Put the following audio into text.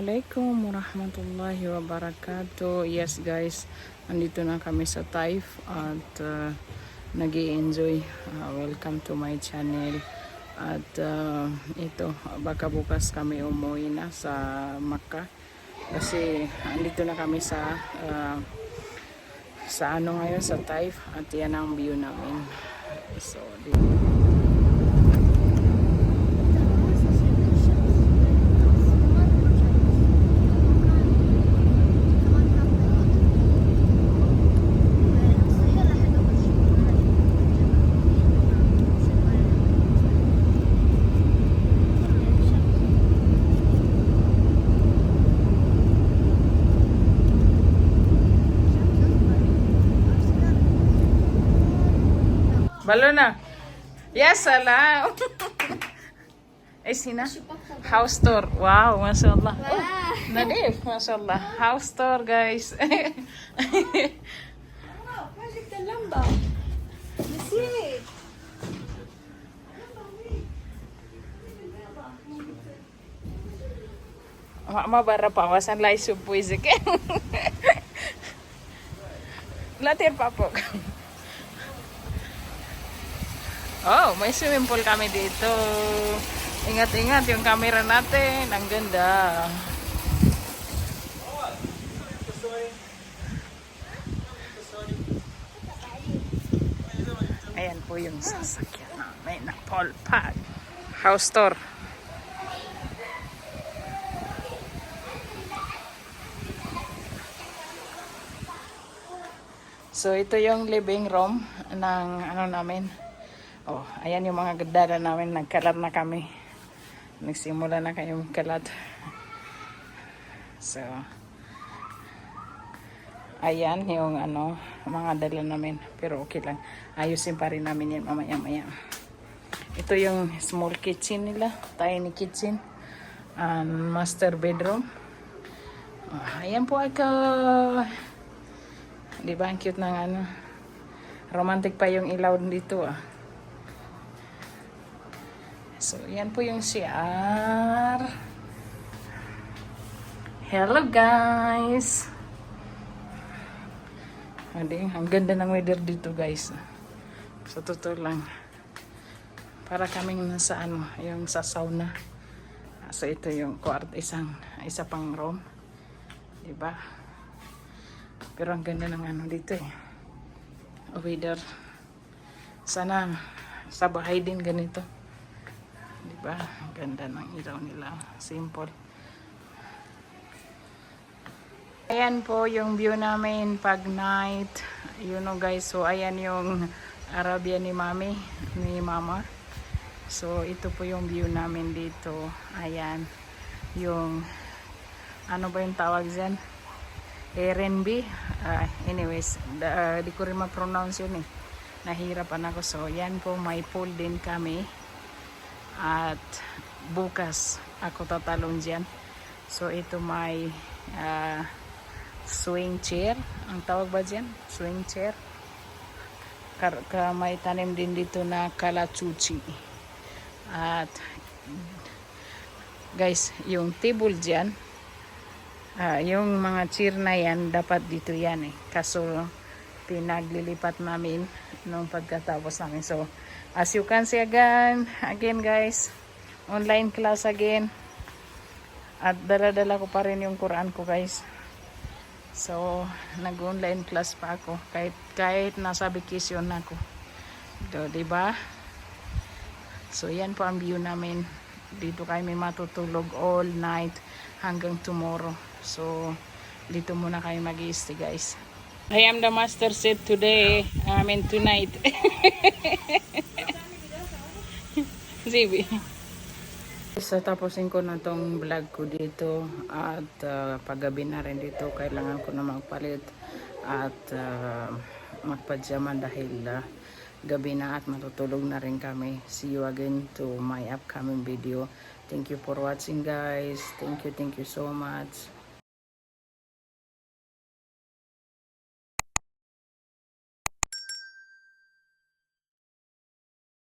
Assalamualaikum warahmatullahi wabarakatuh. Yes guys, andito na kami sa Taif at uh, nag enjoy welcome to my channel. At uh, ito, baka bukas kami umuwi na sa Makkah. Kasi andito na kami sa uh, sa ano ngayon sa Taif at yan ang view namin. So, di- Balona. Yes, ala. Ay, sina? House tour. Wow, mashallah. Wow. Oh, Nadif, mashallah. House tour, guys. Mak mau Nasir. Mama lain pawasan lai supuizik. Papok. Oh, may swimming pool kami dito. Ingat-ingat yung camera natin. Ang ganda. Ayan po yung sasakyan namin na Paul Pad. House tour. So ito yung living room ng ano namin. Oh, ayan yung mga gadara namin. Nagkalat na kami. Nagsimula na kayong kalat. So ayan yung ano mga dala namin. Pero okay lang. Ayusin pa rin namin yan mamaya maya. Ito yung small kitchen nila. Tiny kitchen. And master bedroom. Oh, ayan po ay ka Di ba? Ang cute ng ano. Romantic pa yung ilaw dito ah. So, yan po yung CR. Hello guys! Hindi, ang ganda ng weather dito guys. Sa totoo lang. Para kaming nasa ano, yung sa sauna. So, ito yung court, isang, isa pang room. Di ba? Pero ang ganda ng ano dito eh. Weather. Sana sa bahay din ganito. Di ba? Ganda ng ilaw nila. Simple. Ayan po yung view namin pag night. You know guys, so ayan yung Arabia ni Mami, ni Mama. So ito po yung view namin dito. Ayan. Yung ano ba yung tawag dyan? Airbnb. Uh, anyways, da, uh, di ko rin ma-pronounce yun eh. Nahirapan ako. So, yan po, may pool din kami. At bukas, ako tatalon dyan. So, ito may uh, swing chair. Ang tawag ba dyan? Swing chair. Kar ka, may tanim din dito na kalachuchi. At guys, yung table dyan, Ah, yung mga cheer na yan, dapat dito yan eh. Kaso, pinaglilipat namin nung pagkatapos namin. So, as you can see again, again guys, online class again. At dala-dala ko pa rin yung Quran ko guys. So, nag-online class pa ako. Kahit, kahit nasa vacation na ako. Do, diba? So, yan po ang view namin. Dito kami matutulog all night hanggang tomorrow. So, dito muna kayo mag stay guys. I am the master set today. I mean tonight. Zibi. So, tapusin ko na tong vlog ko dito at uh, paggabi na rin dito kailangan ko na magpalit at uh, magpajama dahil uh, gabi na at matutulog na rin kami. See you again to my upcoming video. Thank you for watching guys. Thank you, thank you so much.